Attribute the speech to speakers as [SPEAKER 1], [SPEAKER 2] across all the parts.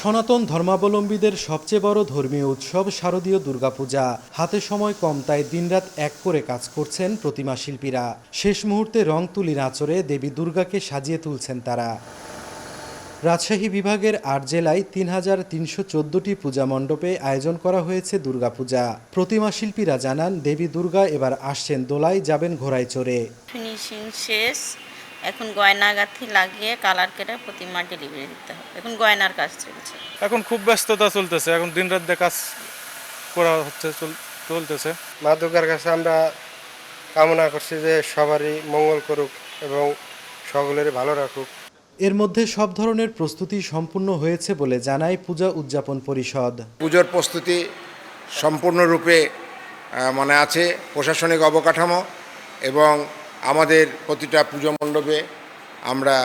[SPEAKER 1] সনাতন ধর্মাবলম্বীদের সবচেয়ে বড় ধর্মীয় উৎসব শারদীয় দুর্গাপূজা। হাতে সময় কম, তাই দিনরাত এক করে কাজ করছেন প্রতিমা শিল্পীরা। শেষ মুহূর্তে রং তুলির আঁচড়ে দেবী দুর্গাকে সাজিয়ে তুলছেন তারা। রাজশাহী বিভাগের আট জেলায় তিন হাজার তিনশো চোদ্দটি পূজা মণ্ডপে আয়োজন করা হয়েছে দুর্গাপূজা। প্রতিমা শিল্পীরা জানান, দেবী দুর্গা এবার আসছেন দোলায়, যাবেন ঘোড়ায় চড়ে।
[SPEAKER 2] ফিনিশিং শেষ। এখন গয়না গাঁথি লাগিয়ে কালার কেটে প্রতিমা ডেলিভারি দিতে হবে। এখন গয়নার কাজ চলছে।
[SPEAKER 3] এখন খুব ব্যস্ততা চলতেছে এখন দিন রাত কাজ করা হচ্ছে চল- চলতেছে।
[SPEAKER 4] মা দুর্গার কাছে আমরা কামনা করছি যে সবারই মঙ্গল করুক এবং সকলেরই ভালো রাখুক।
[SPEAKER 1] এর মধ্যে সব ধরনের প্রস্তুতি সম্পূর্ণ হয়েছে বলে জানায় পূজা উদযাপন পরিষদ।
[SPEAKER 5] পুজোর প্রস্তুতি সম্পূর্ণরূপে মানে আছে প্রশাসনিক অবকাঠামো এবং আমাদের প্রতিটা পুজো মণ্ডপে আমরা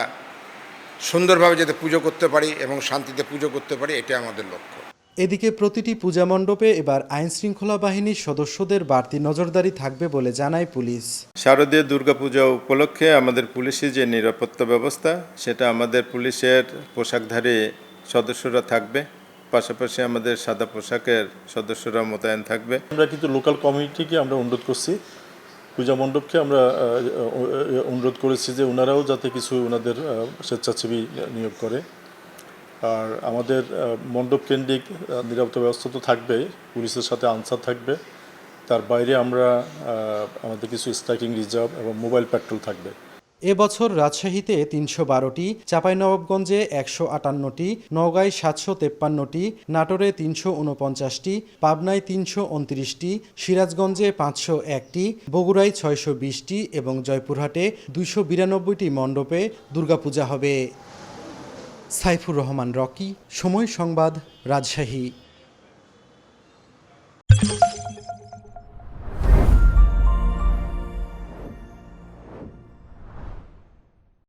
[SPEAKER 5] সুন্দরভাবে যাতে পুজো করতে পারি এবং শান্তিতে পুজো করতে পারি এটা আমাদের লক্ষ্য।
[SPEAKER 1] এদিকে প্রতিটি পূজা মণ্ডপে এবার আইন শৃঙ্খলা বাহিনীর সদস্যদের বাড়তি নজরদারি থাকবে বলে জানায় পুলিশ।
[SPEAKER 6] শারদীয় দুর্গাপূজা উপলক্ষে আমাদের পুলিশের যে নিরাপত্তা ব্যবস্থা সেটা আমাদের পুলিশের পোশাকধারী সদস্যরা থাকবে। পাশাপাশি আমাদের সাদা পোশাকের সদস্যরা মোতায়েন থাকবে।
[SPEAKER 7] আমরা কিন্তু লোকাল কমিউনিটিকে আমরা অনুরোধ করছি পূজা মণ্ডপকে আমরা অনুরোধ করেছি যে ওনারাও যাতে কিছু ওনাদের স্বেচ্ছাসেবী নিয়োগ করে। আর আমাদের মণ্ডপ কেন্দ্রিক নিরাপত্তা ব্যবস্থা তো থাকবে, পুলিশের সাথে আনসার থাকবে। তার বাইরে আমরা আমাদের কিছু স্ট্রাইকিং রিজার্ভ এবং মোবাইল প্যাট্রোল থাকবে।
[SPEAKER 1] এবছর রাজশাহীতে তিনশো বারোটি, চাঁপাইনবাবগঞ্জে একশো আটান্নটি, নওগাঁয় সাতশো তেপ্পান্নটি, নাটোরে তিনশো উনপঞ্চাশটি পাবনায় তিনশো উনত্রিশটি, সিরাজগঞ্জে পাঁচশো একটি, বগুড়ায় ছয়শো বিশটি এবং জয়পুরহাটে দুইশো বিরানব্বইটি মণ্ডপে দুর্গাপূজা হবে। সাইফুর রহমান, রকি, সময় সংবাদ, রাজশাহী।